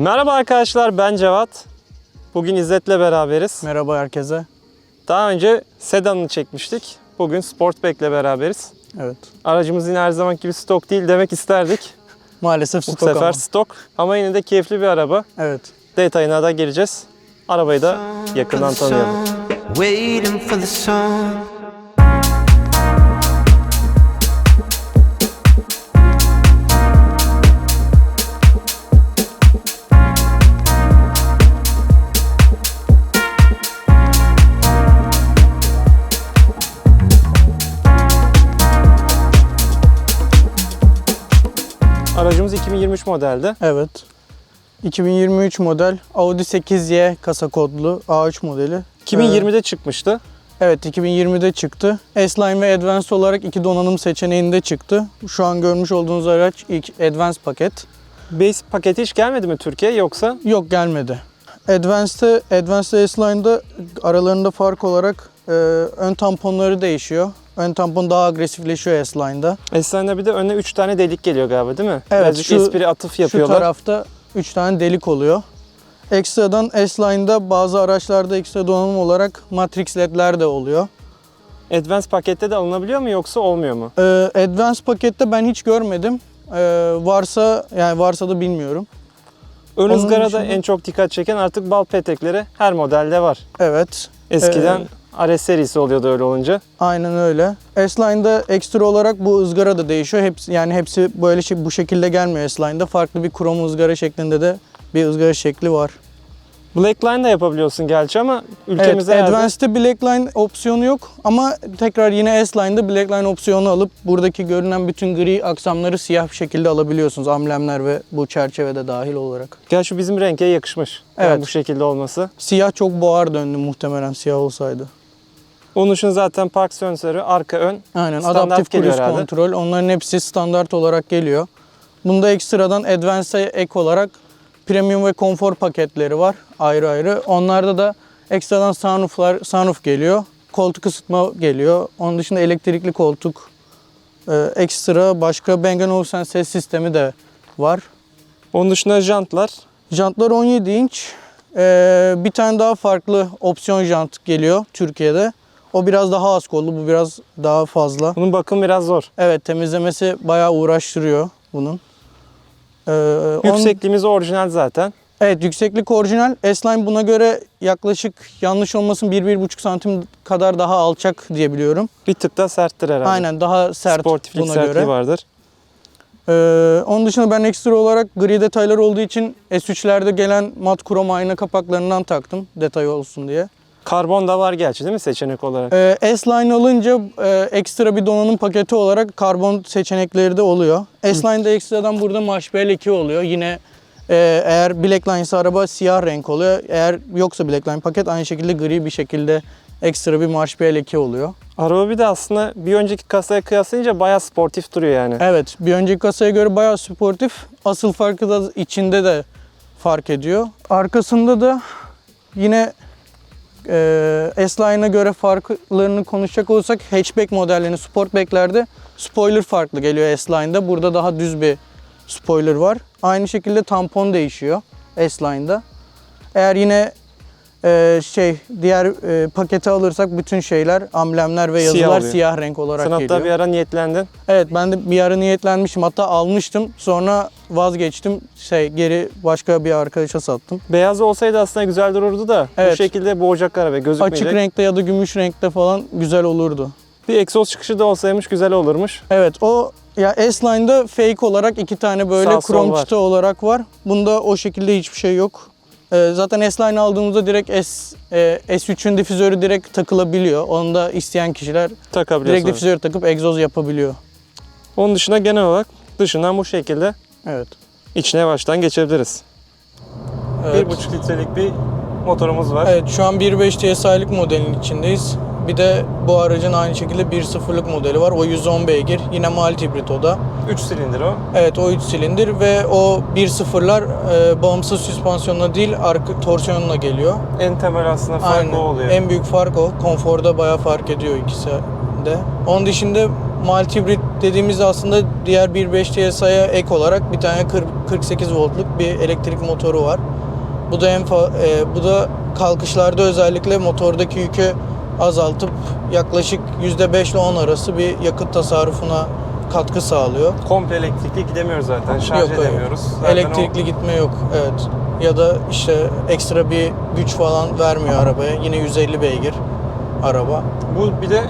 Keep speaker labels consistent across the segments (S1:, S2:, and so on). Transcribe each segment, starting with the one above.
S1: Merhaba arkadaşlar ben Cevat. Bugün İzzet'le beraberiz.
S2: Merhaba herkese.
S1: Daha önce sedanını çekmiştik. Bugün Sportback'le beraberiz.
S2: Evet.
S1: Aracımız yine her zaman gibi stok değil demek isterdik.
S2: Maalesef
S1: Bu
S2: stok
S1: sefer
S2: ama.
S1: stok ama yine de keyifli bir araba.
S2: Evet.
S1: Detayına da gireceğiz. Arabayı da yakından tanıyalım. Aracımız 2023 modelde.
S2: Evet. 2023 model Audi 8Y kasa kodlu A3 modeli.
S1: 2020'de çıkmıştı.
S2: Evet 2020'de çıktı. S-Line ve Advanced olarak iki donanım seçeneğinde çıktı. Şu an görmüş olduğunuz araç ilk Advanced paket.
S1: Base paketi hiç gelmedi mi Türkiye yoksa?
S2: Yok gelmedi. Advanced'de, Advanced S-Line'da aralarında fark olarak e, ön tamponları değişiyor. Ön tampon daha agresifleşiyor S-Line'da.
S1: Esen'de bir de önüne 3 tane delik geliyor galiba değil mi?
S2: Evet,
S1: Birazcık
S2: şu-
S1: espri atıf
S2: Şu
S1: yapıyorlar.
S2: tarafta 3 tane delik oluyor. Ekstradan S-Line'da bazı araçlarda ekstra donanım olarak Matrix LED'ler de oluyor.
S1: Advance pakette de alınabiliyor mu yoksa olmuyor mu?
S2: Ee, Advanced pakette ben hiç görmedim. Ee, varsa yani varsa da bilmiyorum.
S1: Ön ızgarada
S2: dışında-
S1: en çok dikkat çeken artık bal petekleri her modelde var.
S2: Evet.
S1: Eskiden
S2: Ee,
S1: RS serisi oluyordu öyle olunca.
S2: Aynen öyle. S-Line'da ekstra olarak bu ızgara da değişiyor. Hepsi yani hepsi böyle şey bu şekilde gelmiyor S-Line'da. Farklı bir krom ızgara şeklinde de bir ızgara şekli var.
S1: Blackline de yapabiliyorsun gerçi ama
S2: Evet,
S1: ülkemizde herhalde
S2: Advanced'de Blackline opsiyonu yok ama tekrar yine S-Line'da Blackline opsiyonu alıp buradaki görünen bütün gri aksamları siyah bir şekilde alabiliyorsunuz. Amblemler ve bu çerçevede dahil olarak.
S1: gerçi bizim renge yakışmış. Yani
S2: Evet.
S1: bu şekilde olması.
S2: Siyah çok boğar döndü muhtemelen siyah olsaydı.
S1: Onun için zaten park sensörü arka ön
S2: Aynen adaptif
S1: geliyor
S2: cruise
S1: herhalde.
S2: kontrol onların hepsi standart olarak geliyor. Bunda ekstradan Advance'e ek olarak premium ve konfor paketleri var ayrı ayrı. Onlarda da ekstradan sunrooflar, sunroof geliyor. Koltuk ısıtma geliyor. Onun dışında elektrikli koltuk, e, ekstra başka Bang Olufsen ses sistemi de var.
S1: Onun dışında jantlar.
S2: Jantlar 17 inç. E, bir tane daha farklı opsiyon jant geliyor Türkiye'de. O biraz daha az kollu, bu biraz daha fazla.
S1: Bunun bakım biraz zor.
S2: Evet temizlemesi bayağı uğraştırıyor bunun. Ee, on-
S1: Yüksekliğimiz orijinal zaten.
S2: evet yükseklik orijinal. S-Line buna göre yaklaşık yanlış olmasın 1-1,5 santim kadar daha alçak diye biliyorum.
S1: Bir tık da serttir herhalde.
S2: Aynen daha sert
S1: Sportiflik
S2: buna göre.
S1: vardır.
S2: Ee, onun dışında ben ekstra olarak gri detaylar olduğu için S3'lerde gelen mat krom ayna kapaklarından taktım detay olsun diye.
S1: Karbon da var gerçi değil mi seçenek olarak?
S2: Ee, S-Line alınca e, ekstra bir donanım paketi olarak karbon seçenekleri de oluyor. S-Line'da ekstradan burada Marshbell 2 oluyor. Yine e, eğer Blackline ise araba siyah renk oluyor. Eğer yoksa Blackline paket aynı şekilde gri bir şekilde ekstra bir Marshbell 2 oluyor.
S1: Araba bir de aslında bir önceki kasaya kıyaslayınca bayağı sportif duruyor yani.
S2: Evet bir önceki kasaya göre bayağı sportif. Asıl farkı da içinde de fark ediyor. Arkasında da yine e, S-Line'a göre farklarını konuşacak olursak hatchback modellerinin sportbacklerde spoiler farklı geliyor S-Line'da. Burada daha düz bir spoiler var. Aynı şekilde tampon değişiyor S-Line'da. Eğer yine e, şey diğer e, paketi alırsak bütün şeyler, amblemler ve
S1: Siyah
S2: yazılar
S1: oluyor.
S2: siyah renk olarak
S1: Sen
S2: geliyor.
S1: hatta bir ara niyetlendin.
S2: Evet ben de bir ara niyetlenmiştim. Hatta almıştım. Sonra vazgeçtim. Şey geri başka bir arkadaşa sattım.
S1: Beyaz olsaydı aslında güzel dururdu da bu
S2: Evet.
S1: şekilde boğacak araba gözükmeyecek.
S2: Açık renkte ya da gümüş renkte falan güzel olurdu.
S1: Bir egzoz çıkışı da olsaymış güzel olurmuş.
S2: Evet o ya S-Line'da fake olarak iki tane böyle
S1: Sağ sol
S2: krom
S1: var.
S2: çıta olarak var. Bunda o şekilde hiçbir şey yok. Ee, zaten S-Line aldığımızda direkt S, e, S3'ün difüzörü direkt takılabiliyor. Onu da isteyen kişiler direkt
S1: Takabiliyorsun.
S2: difüzörü takıp egzoz yapabiliyor.
S1: Onun dışında genel olarak dışından bu şekilde
S2: Evet.
S1: içine baştan geçebiliriz.
S2: evet.
S1: 1,5 litrelik bir motorumuz var.
S2: Evet şu an 1.5 TSI'lik modelin içindeyiz. Bir de bu aracın aynı şekilde 1.0'lık modeli var. O 110 beygir. Yine mild hibrit o da.
S1: 3 silindir o.
S2: Evet o 3 silindir ve o 1.0'lar e, bağımsız süspansiyonla değil arka torsiyonla geliyor.
S1: En temel aslında fark
S2: Aynen.
S1: o oluyor.
S2: En büyük fark o. Konforda bayağı fark ediyor ikisi de. Onun dışında mild hibrit dediğimizde aslında diğer 1.5 TSI'ye ek olarak bir tane 40 48 voltluk bir elektrik motoru var. Bu da en fa- e, bu da kalkışlarda özellikle motordaki yükü azaltıp yaklaşık %5 ile 10 arası bir yakıt tasarrufuna katkı sağlıyor.
S1: Komple elektrikli gidemiyoruz zaten. Şarj
S2: Yok,
S1: edemiyoruz. Zaten
S2: Elektrikli gitme yok. Evet. Ya da işte ekstra bir güç falan vermiyor arabaya. Yine 150 beygir araba.
S1: o- bu bir de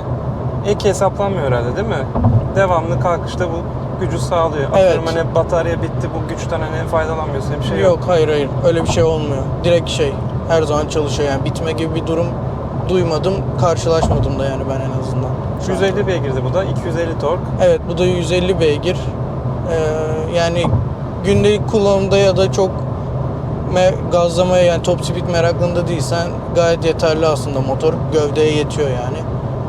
S1: ek hesaplanmıyor herhalde değil mi? Devamlı kalkışta bu gücü sağlıyor.
S2: Evet.
S1: Atıyorum hani batarya bitti bu güçten hani faydalanmıyorsun bir şey yok.
S2: yok hayır hayır öyle bir şey olmuyor. Direkt şey her zaman çalışıyor yani bitme gibi bir durum duymadım, karşılaşmadım da yani ben en azından. Şu an.
S1: 150 beygirdi bu da. 250 tork.
S2: Evet bu da 150 beygir. Ee, yani gündelik kullanımda ya da çok gazlamaya yani top speed meraklında değilsen gayet yeterli aslında motor. Gövdeye yetiyor yani.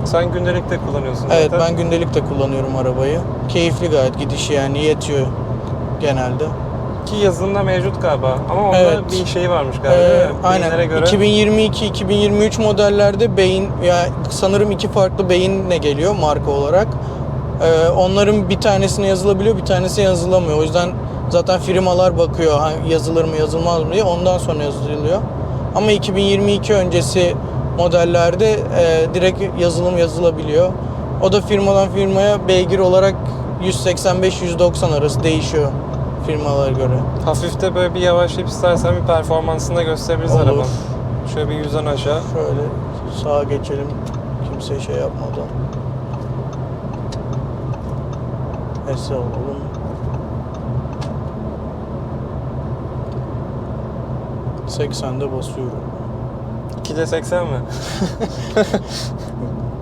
S1: Sen gündelik de kullanıyorsun
S2: Evet
S1: zaten.
S2: ben gündelik de kullanıyorum arabayı. Keyifli gayet gidişi yani yetiyor genelde.
S1: Ki yazılımda mevcut galiba. Ama onda
S2: Evet.
S1: bir şey varmış galiba
S2: Ee,
S1: değil mi?
S2: aynen.
S1: Göre
S2: 2022-2023 modellerde beyin ya sanırım iki farklı beyinle geliyor marka olarak. Ee, onların bir tanesine yazılabiliyor, bir tanesi yazılamıyor. O yüzden zaten firmalar bakıyor ha, yazılır mı yazılmaz mı diye ondan sonra yazılıyor. Ama 2022 öncesi modellerde e, direkt yazılım yazılabiliyor. O da firmadan firmaya beygir olarak 185-190 arası değişiyor firmalara göre.
S1: hafif de böyle bir yavaşlayıp istersen bir performansını da gösterebiliriz
S2: Olur.
S1: arabanın. Şöyle bir yüzden aşağı.
S2: Şöyle sağa geçelim. Kimse şey yapmadan. Ese olalım. Seksende basıyorum.
S1: 2'de 80 mi?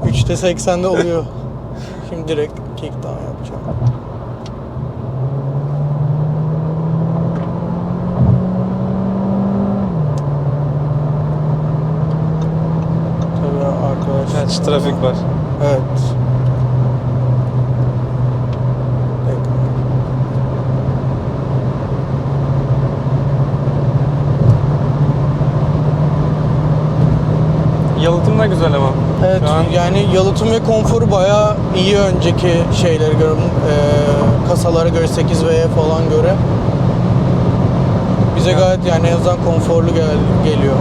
S2: 3'te 80'de oluyor. Şimdi direkt kickdown yapacağım. Tabii
S1: Kaç trafik var.
S2: Evet.
S1: Yalıtım da güzel ama.
S2: Evet
S1: Şu an
S2: yani yalıtım ve konforu bayağı iyi önceki şeylere göre, e, kasalara göre 8V'ye falan göre. Bize
S1: Ya.
S2: gayet yani en azından konforlu gel- geliyor.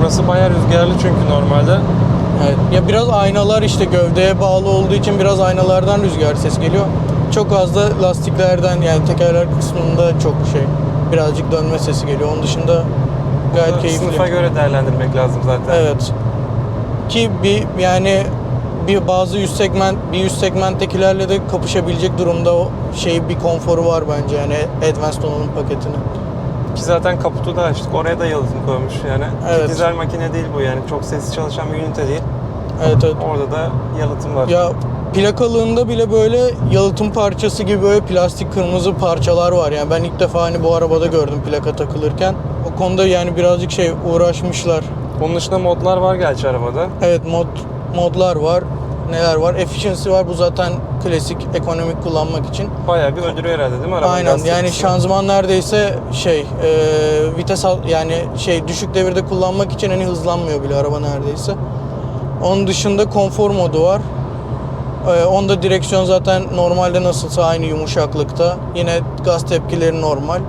S1: burası bayağı rüzgarlı çünkü normalde.
S2: Evet. Ya biraz aynalar işte gövdeye bağlı olduğu için biraz aynalardan rüzgar ses geliyor. Çok az da lastiklerden yani tekerler kısmında çok şey birazcık dönme sesi geliyor. Onun dışında gayet
S1: Burada
S2: keyifli.
S1: Sınıfa göre değerlendirmek lazım zaten.
S2: Evet. Ki bir yani bir bazı üst segment bir üst segmenttekilerle de kapışabilecek durumda o şey bir konforu var bence yani Advanced donanım paketinin.
S1: Ki zaten kaputu da açtık. Oraya da yalıtım koymuş yani.
S2: Evet.
S1: Dizel makine değil bu yani. Çok sessiz çalışan bir ünite değil.
S2: Evet evet.
S1: Orada da yalıtım var.
S2: Ya plakalığında bile böyle yalıtım parçası gibi böyle plastik kırmızı parçalar var. Yani ben ilk defa hani bu arabada gördüm plaka takılırken. O konuda yani birazcık şey uğraşmışlar.
S1: Onun dışında modlar var gerçi arabada.
S2: Evet mod modlar var. Neler var? Efficiency var. Bu zaten klasik ekonomik kullanmak için.
S1: Bayağı bir öldürüyor herhalde değil mi araba?
S2: Aynen. Yani şanzıman neredeyse şey e, vites al- yani şey düşük devirde kullanmak için hani hızlanmıyor bile araba neredeyse. Onun dışında konfor modu var. E, onda direksiyon zaten normalde nasılsa aynı yumuşaklıkta. Yine gaz tepkileri normal.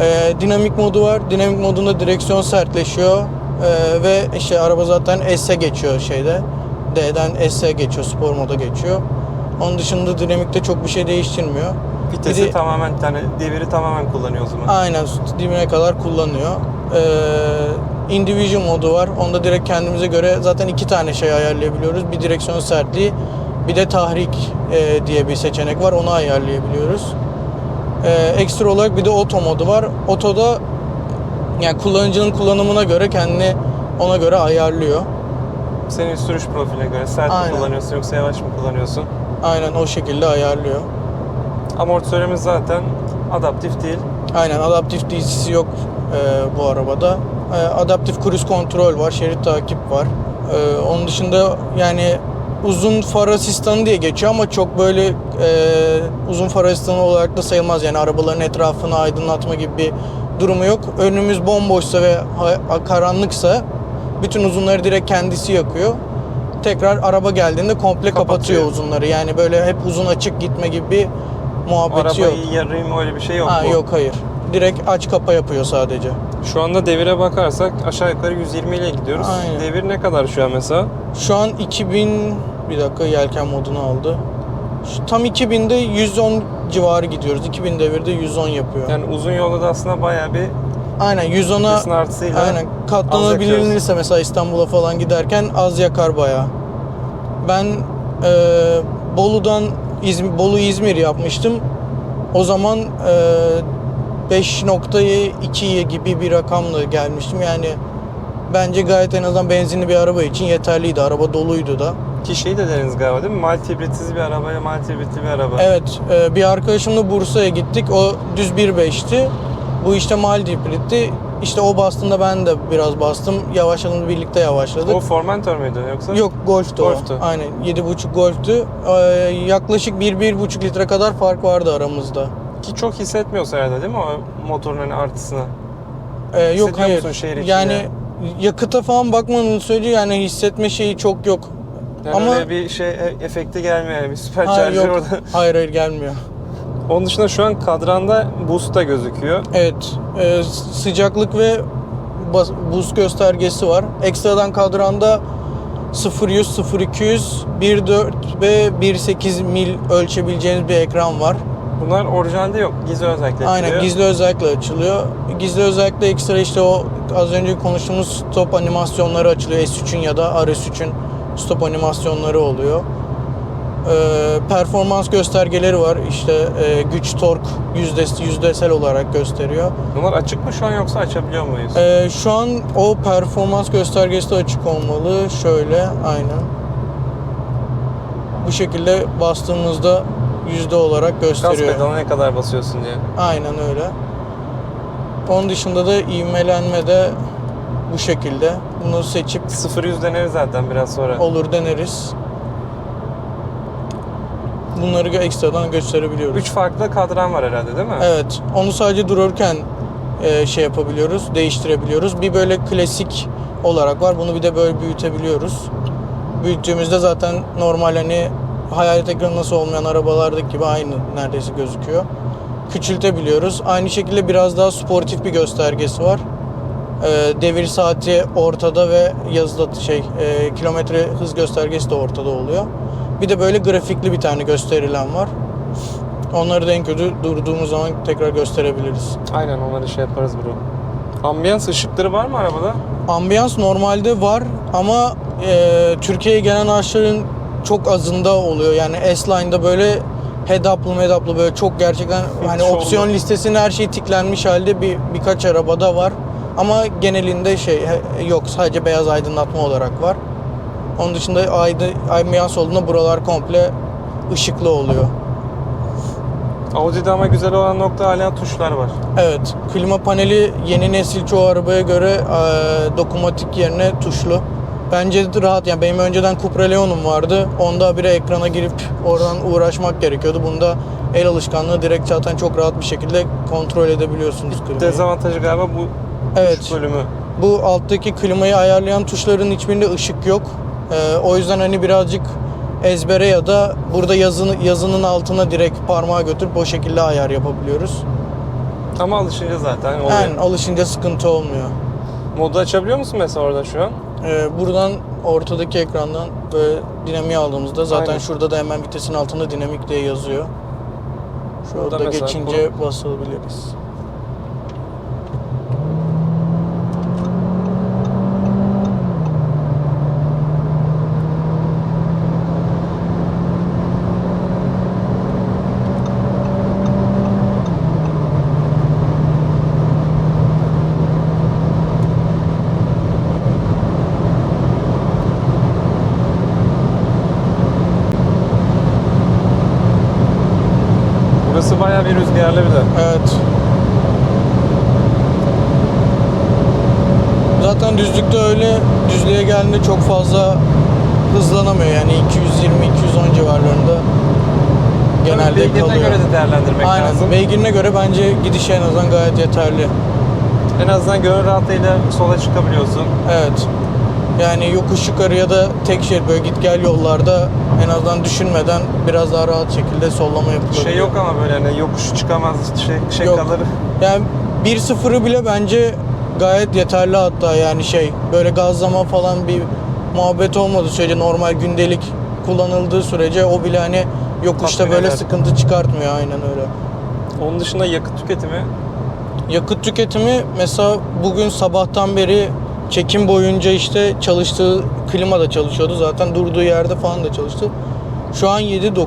S2: E, dinamik modu var. Dinamik modunda direksiyon sertleşiyor. E, ve işte araba zaten S'e geçiyor şeyde. D'den S'e geçiyor, spor moda geçiyor. Onun dışında dinamikte çok bir şey değiştirmiyor.
S1: Vitesi
S2: Bir de-
S1: tamamen yani deviri tamamen kullanıyor o zaman.
S2: Aynen dibine kadar kullanıyor. Ee, Individual modu var. Onda direkt kendimize göre zaten iki tane şey ayarlayabiliyoruz. Bir direksiyon sertliği, bir de tahrik e, diye bir seçenek var. Onu ayarlayabiliyoruz. Ee, ekstra olarak bir de oto modu var. Otoda yani kullanıcının kullanımına göre kendini ona göre ayarlıyor.
S1: Senin sürüş profiline göre sert mi
S2: Aynen.
S1: kullanıyorsun yoksa yavaş mı kullanıyorsun?
S2: Aynen o şekilde ayarlıyor.
S1: Amortisörümüz zaten adaptif değil.
S2: Aynen adaptif DC'si yok e, bu arabada. E, adaptif cruise kontrol var, şerit takip var. E, onun dışında yani uzun far asistanı diye geçiyor ama çok böyle e, uzun far asistanı olarak da sayılmaz. Yani arabaların etrafını aydınlatma gibi bir durumu yok. Önümüz bomboşsa ve karanlıksa bütün uzunları direkt kendisi yakıyor. tekrar araba geldiğinde komple kapatıyor,
S1: Kapatıyor.
S2: uzunları. Yani böyle hep uzun açık gitme gibi bir muhabbeti yok.
S1: Arabayı yarayım öyle bir şey yok
S2: Ha,
S1: bu.
S2: yok hayır. Direkt aç kapa yapıyor sadece.
S1: Şu anda devire bakarsak aşağı yukarı 120 ile gidiyoruz.
S2: Aynen.
S1: Devir ne kadar şu an mesela?
S2: Şu an 2000 bir dakika yelken modunu aldı. Şu- Tam 2000'de 110 civarı gidiyoruz. 2000 devirde 110 yapıyor.
S1: Yani uzun yolda da aslında bayağı bir
S2: aynen 110'a
S1: vites artısıyla
S2: aynen katlanabilirse mesela İstanbul'a falan giderken az yakar bayağı. Ben e, Bolu'dan İzmir, Bolu İzmir yapmıştım. O zaman e, 5.2 gibi bir rakamla gelmiştim. Yani bence gayet en azından benzinli bir araba için yeterliydi. Araba doluydu da.
S1: Ki şey de dediniz galiba değil mi? Multi hibritsiz bir arabaya multi hibritli bir araba.
S2: Evet, e, bir arkadaşımla Bursa'ya gittik. O düz 1.5'ti. Bu işte mild hibritti. İşte o bastığında ben de biraz bastım. Yavaşladığımızda birlikte yavaşladık.
S1: O Formentor muydu yoksa?
S2: Yok Golf'tu,
S1: Golf'tu.
S2: o. Aynen 7.5 Golf'tü. Ee, yaklaşık 1-1.5 litre kadar fark vardı aramızda.
S1: Ki çok hissetmiyorsa herhalde değil mi o motorun hani artısını?
S2: Ee, yok hayır.
S1: şehir içinde?
S2: yani yakıta falan bakmanın söylediği yani hissetme şeyi çok yok.
S1: Yani
S2: Ama-
S1: bir şey e- efekti gelmiyor yani bir
S2: Hayır
S1: süpercharger
S2: yok.
S1: orada.
S2: Hayır hayır gelmiyor.
S1: Onun dışında şu an kadranda boost da gözüküyor.
S2: Evet, e, sıcaklık ve buz göstergesi var. Ekstradan kadranda 0-100, 0-200, 1.4 ve 1.8 mil ölçebileceğiniz bir ekran var.
S1: Bunlar orijinalde yok. Gizli özellikle
S2: Aynen
S1: açılıyor.
S2: gizli özellikle açılıyor. Gizli özellikle ekstra işte o az önce konuştuğumuz stop animasyonları açılıyor. S3'ün ya da RS3'ün stop animasyonları oluyor. Ee, performans göstergeleri var. İşte e, güç, tork yüzdesi, yüzdesel olarak gösteriyor.
S1: Bunlar açık mı şu an yoksa açabiliyor muyuz?
S2: Ee, şu an o performans göstergesi de açık olmalı. Şöyle aynen. Bu şekilde bastığımızda yüzde olarak
S1: Gaz
S2: gösteriyor.
S1: pedalına ne kadar basıyorsun diye.
S2: Aynen öyle. Onun dışında da ivmelenme de bu şekilde. Bunu seçip
S1: 0-100 deneriz zaten biraz sonra.
S2: olur deneriz. Bunları ekstradan gösterebiliyoruz.
S1: 3 farklı kadran var herhalde değil mi?
S2: Evet. Onu sadece dururken e, şey yapabiliyoruz, değiştirebiliyoruz. Bir böyle klasik olarak var. Bunu bir de böyle büyütebiliyoruz. Büyüttüğümüzde zaten normal hani hayalet ekranı nasıl olmayan arabalardaki gibi aynı neredeyse gözüküyor. Küçültebiliyoruz. Aynı şekilde biraz daha sportif bir göstergesi var. E, devir saati ortada ve yazılı şey e, kilometre hız göstergesi de ortada oluyor. Bir de böyle grafikli bir tane gösterilen var. Onları da en kötü durduğumuz zaman tekrar gösterebiliriz.
S1: Aynen onları şey yaparız bro. Ambiyans ışıkları var mı arabada?
S2: Ambiyans normalde var ama e, Türkiye'ye gelen araçların çok azında oluyor. Yani S-Line'da böyle head-up'lı head-up'lı böyle çok gerçekten hani
S1: Hiç
S2: opsiyon
S1: oldu.
S2: listesinde her şey tiklenmiş halde bir birkaç arabada var. Ama genelinde şey yok sadece beyaz aydınlatma olarak var. Onun dışında aydı, ambiyans olduğunda buralar komple ışıklı oluyor.
S1: Audi'de ama güzel olan nokta hala tuşlar var.
S2: Evet, klima paneli yeni nesil çoğu arabaya göre e, dokunmatik yerine tuşlu. Bence de rahat yani benim önceden Cupra Leon'um vardı. Onda bir ekrana girip oradan uğraşmak gerekiyordu. Bunda el alışkanlığı direkt zaten çok rahat bir şekilde kontrol edebiliyorsunuz klimayı.
S1: Dezavantajı galiba bu
S2: Evet.
S1: tuş bölümü.
S2: Bu alttaki klimayı ayarlayan tuşların hiçbirinde ışık yok. Ee, o yüzden hani birazcık ezbere ya da burada yazını, yazının altına direkt parmağı götürüp o şekilde ayar yapabiliyoruz.
S1: Ama alışınca zaten oluyor.
S2: Yani alışınca sıkıntı olmuyor.
S1: Modu açabiliyor musun mesela orada şu an?
S2: Ee, buradan ortadaki ekrandan böyle dinamiği aldığımızda zaten
S1: Aynen.
S2: şurada da hemen vitesin altında dinamik diye yazıyor. Şurada geçince basabiliriz.
S1: Burası bayağı bir rüzgarlı bir de.
S2: Evet. Zaten düzlükte öyle düzlüğe geldiğinde çok fazla hızlanamıyor yani 220-210 civarlarında genelde
S1: Beygirine
S2: kalıyor.
S1: göre de değerlendirmek
S2: Aynen.
S1: lazım.
S2: Beygirine göre bence gidişi en azından gayet yeterli.
S1: En azından gönül rahatlığıyla sola çıkabiliyorsun.
S2: Evet. Yani yokuş yukarı ya da tek şerit böyle git gel yollarda en azından düşünmeden biraz daha rahat şekilde sollama yapılabiliyor.
S1: Şey yok ama böyle hani yokuş çıkamaz şey, şey
S2: Yok.
S1: kalır.
S2: Yani 1.0'ı bile bence gayet yeterli hatta yani şey böyle gazlama falan bir muhabbet olmadığı sürece normal gündelik kullanıldığı sürece o bile hani yokuşta
S1: Tatmin
S2: böyle
S1: eder.
S2: sıkıntı çıkartmıyor aynen öyle.
S1: Onun dışında yakıt tüketimi
S2: Yakıt tüketimi mesela bugün sabahtan beri çekim boyunca işte çalıştığı klima da çalışıyordu. Zaten durduğu yerde falan da çalıştı. Şu an 7-9.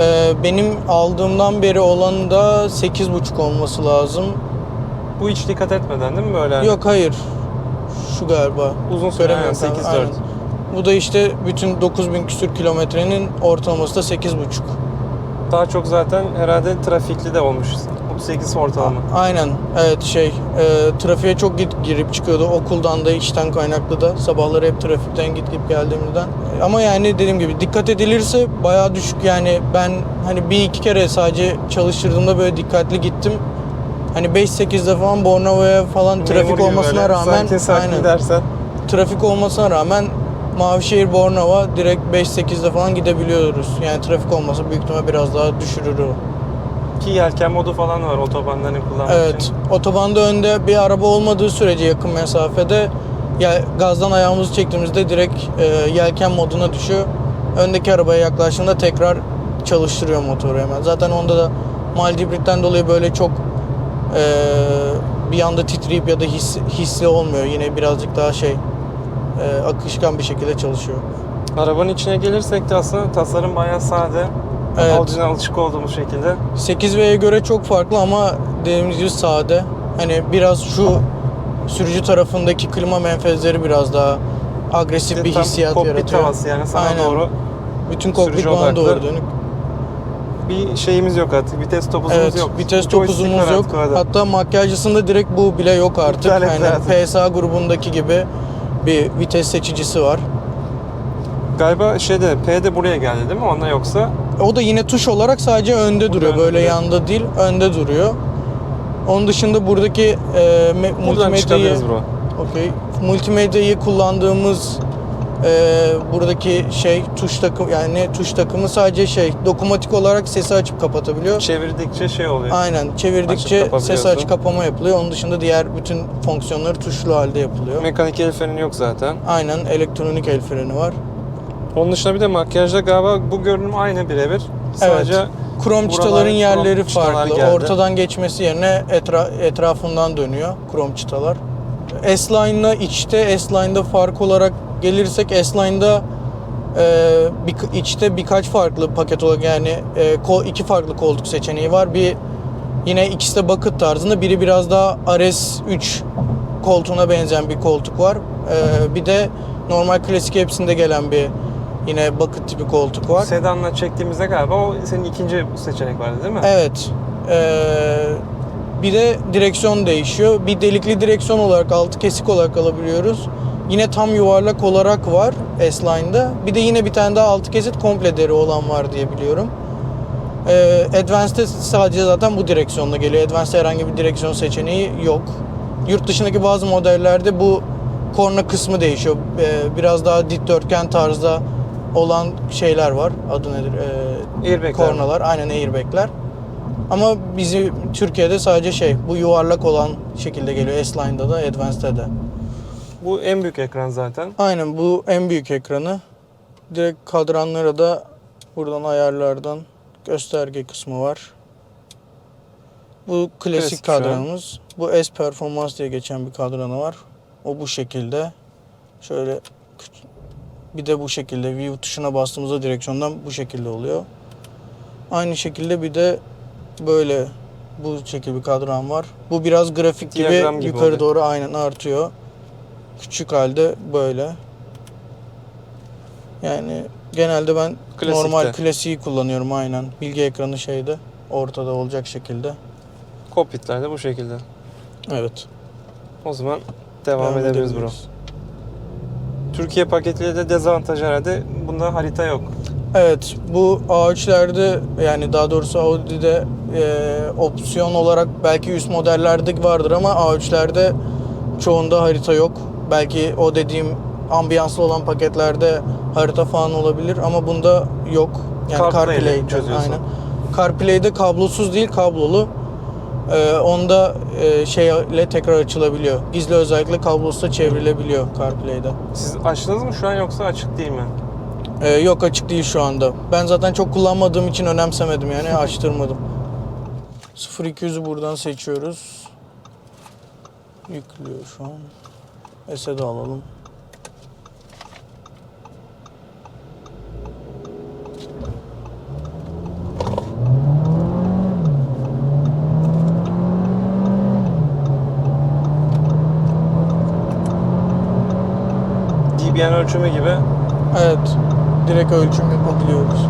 S2: Ee, benim aldığımdan beri olan da 8.5 olması lazım.
S1: bu hiç dikkat etmeden değil mi böyle?
S2: Yok hayır. Şu galiba.
S1: Uzun süre yani
S2: Göremiyorum tam,
S1: 8-4.
S2: aynen. Bu da işte bütün 9000 küsür kilometrenin ortalaması da 8.5.
S1: Daha çok zaten herhalde trafikli de olmuş. 38 ortalama.
S2: Aynen. Evet şey e, trafiğe çok git girip çıkıyordu. Okuldan da işten kaynaklı da sabahları hep trafikten git git geldiğimden. E, Ama yani dediğim gibi dikkat edilirse bayağı düşük yani ben hani bir iki kere sadece çalıştırdığımda böyle dikkatli gittim. Hani 5-8'de falan Bornova'ya falan trafik
S1: Memur gibi
S2: olmasına
S1: böyle
S2: rağmen
S1: sakin
S2: aynen,
S1: dersen.
S2: trafik olmasına rağmen Mavişehir Bornova direkt 5-8'de falan gidebiliyoruz. Yani trafik olmasa büyük ihtimal biraz daha düşürür o.
S1: Ki yelken modu falan var otobandan hani kullanmak
S2: Evet.
S1: için.
S2: Otobanda önde bir araba olmadığı sürece yakın mesafede ya gazdan ayağımızı çektiğimizde direkt e, yelken moduna düşüyor. Öndeki arabaya yaklaştığında tekrar çalıştırıyor motoru hemen. Zaten onda da mild hibritten dolayı böyle çok e, bir anda titreyip ya da his, hisli olmuyor. Yine birazcık daha şey e, akışkan bir şekilde çalışıyor.
S1: Arabanın içine gelirsek de aslında tasarım bayağı sade.
S2: Evet.
S1: Orijinal alışık olduğumuz şekilde.
S2: 8V'ye göre çok farklı ama dediğimiz gibi sade. Hani biraz şu sürücü tarafındaki klima menfezleri biraz daha agresif bir hissiyat
S1: kokpit
S2: yaratıyor.
S1: havası yani sana
S2: Aynen.
S1: doğru.
S2: Bütün kokpit
S1: sürücü
S2: bana
S1: odaklı.
S2: doğru dönük.
S1: Bir şeyimiz yok artık. Vites topuzumuz
S2: Evet,
S1: yok.
S2: vites
S1: Joystick
S2: topuzumuz
S1: var
S2: yok.
S1: artık orada.
S2: Hatta makyajcısında direkt bu bile yok artık.
S1: İptal ettiler
S2: Yani
S1: artık.
S2: PSA grubundaki gibi bir vites seçicisi var.
S1: Galiba şeyde P de buraya geldi değil mi? Onda yoksa
S2: O da yine tuş olarak sadece önde duruyor.
S1: önde
S2: Böyle
S1: duruyor.
S2: yanda değil, önde duruyor. Onun dışında buradaki e, me-
S1: buradan
S2: multimedyayı
S1: çıkabiliriz bro.
S2: Okey. Multimedyayı kullandığımız e, buradaki şey tuş takım yani tuş takımı sadece şey dokunmatik olarak sesi açıp kapatabiliyor.
S1: Çevirdikçe şey oluyor.
S2: Aynen çevirdikçe
S1: Açıp
S2: ses aç kapama yapılıyor. Onun dışında diğer bütün fonksiyonları tuşlu halde yapılıyor.
S1: Mekanik el freni yok zaten.
S2: Aynen elektronik el freni var.
S1: Onun dışında bir de makyajda galiba bu görünüm aynı birebir. Sadece
S2: Krom
S1: Buralar
S2: çıtaların
S1: krom
S2: yerleri
S1: çıtalar
S2: farklı.
S1: geldi.
S2: Ortadan geçmesi yerine etra- etrafından dönüyor krom çıtalar. S-Line'la içte S-Line'da fark olarak gelirsek S-Line'da e, bir, içte birkaç farklı paket olarak yani e, ko- iki farklı koltuk seçeneği var. Bir yine ikisi de bucket tarzında. Biri biraz daha RS3 koltuğuna benzeyen bir koltuk var. E, bir de normal klasik hepsinde gelen bir yine bucket tipi koltuk var.
S1: sedanla çektiğimizde galiba o senin ikinci seçenek vardı değil mi?
S2: Evet. Ee, bir de direksiyon değişiyor. Bir delikli direksiyon olarak altı kesik olarak alabiliyoruz. Yine tam yuvarlak olarak var S-Line'da. Bir de yine bir tane daha altı kesit komple deri olan var diye biliyorum. Ee, Advance'de sadece zaten bu direksiyonla geliyor. Advance'de herhangi bir direksiyon seçeneği yok. Yurt dışındaki bazı modellerde bu korna kısmı değişiyor. Ee, biraz daha dikdörtgen tarzda olan şeyler var. Adı nedir? Ee,
S1: Airbag'ler.
S2: kornalar. Aynen airbag'ler. Ama bizi Türkiye'de sadece şey bu yuvarlak olan şekilde geliyor. S-Line'da da Advance'de de.
S1: Bu en büyük ekran zaten.
S2: Aynen bu en büyük ekranı. Direkt kadranlara da buradan ayarlardan gösterge kısmı var. Bu klasik,
S1: Klasik şu an.
S2: kadranımız. Bu S Performance diye geçen bir kadranı var. O bu şekilde. Şöyle bir de bu şekilde view tuşuna bastığımızda direksiyondan bu şekilde oluyor. Aynı şekilde bir de böyle bu şekilde bir kadran var. Bu biraz grafik gibi,
S1: Diyagram gibi
S2: yukarı
S1: oluyor.
S2: doğru aynen artıyor. Küçük halde böyle. Yani genelde ben
S1: Klasikte.
S2: normal klasiği kullanıyorum aynen. Bilgi ekranı şeyde ortada olacak şekilde.
S1: Kokpitler de bu şekilde.
S2: Evet.
S1: O zaman devam, edebiliriz bro. Türkiye paketiyle de dezavantaj herhalde. Bunda harita yok.
S2: Evet bu A3'lerde yani daha doğrusu Audi'de e, opsiyon olarak belki üst modellerde vardır ama A3'lerde çoğunda harita yok. Belki o dediğim ambiyanslı olan paketlerde harita falan olabilir ama bunda yok. Yani
S1: CarPlay
S2: CarPlay'de
S1: çözüyorsun.
S2: aynen. CarPlay'de kablosuz değil kablolu. Ee, onda e, şeyle tekrar açılabiliyor. Gizli özellikle kablosuz da çevrilebiliyor CarPlay'de.
S1: Siz açtınız mı şu an yoksa açık değil mi?
S2: Ee, yok açık değil şu anda. Ben zaten çok kullanmadığım için önemsemedim yani açtırmadım. 0200'ü buradan seçiyoruz. Yüklüyor şu an. S'e de alalım.
S1: DBN ölçümü gibi
S2: Evet. Direkt ölçüm yapabiliyoruz.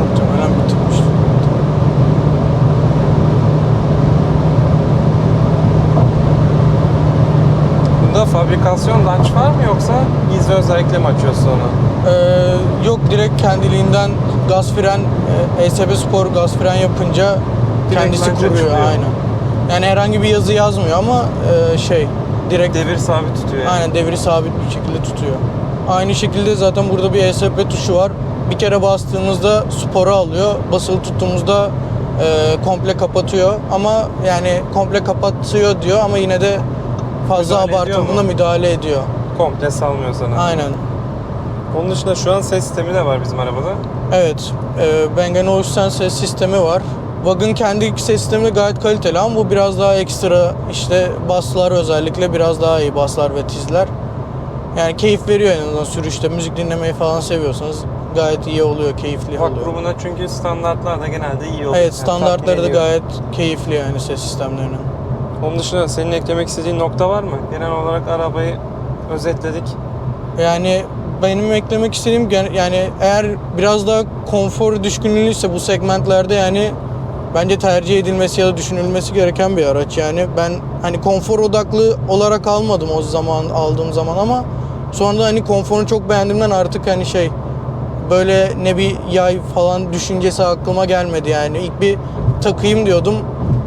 S2: Muhtemelen bitirmiştir.
S1: Bunda fabrikasyon launch var mı yoksa gizli özellikle mi açıyorsun onu?
S2: Ee, yok direkt kendiliğinden gaz fren, e, ESP Spor gaz fren yapınca
S1: Direkt
S2: kendisi
S1: bence
S2: kuruyor
S1: çıkıyor.
S2: aynen. Yani herhangi bir yazı yazmıyor ama e, şey direkt
S1: Devir sabit tutuyor yani.
S2: aynen devri sabit bir şekilde tutuyor. Aynı şekilde zaten burada bir ESP tuşu var. Bir kere bastığımızda sporu alıyor. Basılı tuttuğumuzda e, komple kapatıyor ama yani komple kapatıyor diyor ama yine de fazla
S1: Müdahale ediyor
S2: abartıldığında
S1: mu?
S2: müdahale ediyor.
S1: Komple salmıyor sana.
S2: Aynen.
S1: Onun dışında şu an ses sistemi de var bizim arabada.
S2: Evet, e, Bang Olufsen ses sistemi var. Wagon kendi ses sistemi de gayet kaliteli ama bu biraz daha ekstra işte baslar özellikle biraz daha iyi baslar ve tizler. Yani keyif veriyor en azından sürüşte. Müzik dinlemeyi falan seviyorsanız gayet iyi oluyor, keyifli
S1: Bak
S2: oluyor.
S1: grubuna çünkü standartlar da genelde iyi oluyor.
S2: Evet,
S1: Yani
S2: standartları da
S1: ediyor.
S2: gayet keyifli yani ses sistemlerinin.
S1: Onun dışında senin eklemek istediğin nokta var mı? Genel olarak arabayı özetledik.
S2: Yani benim eklemek istediğim yani eğer biraz daha konfor düşkünlüyse bu segmentlerde yani bence tercih edilmesi ya da düşünülmesi gereken bir araç yani ben hani konfor odaklı olarak almadım o zaman aldığım zaman ama sonra da hani konforunu çok beğendiğimden artık hani şey böyle ne bir yay falan düşüncesi aklıma gelmedi yani ilk bir takayım diyordum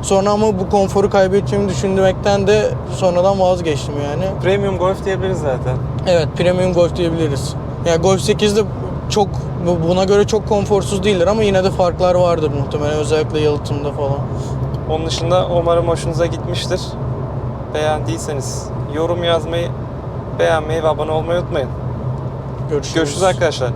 S2: sonra ama bu konforu kaybedeceğimi düşünmekten de sonradan vazgeçtim yani.
S1: Premium Golf diyebiliriz zaten.
S2: Evet, premium Golf diyebiliriz. Yani Golf 8 de çok bu- buna göre çok konforsuz değildir ama yine de farklar vardır muhtemelen özellikle yalıtımda falan.
S1: Onun dışında umarım hoşunuza gitmiştir. Beğendiyseniz yorum yazmayı, beğenmeyi ve abone olmayı unutmayın.
S2: Görüşürüz.
S1: Görüşürüz arkadaşlar.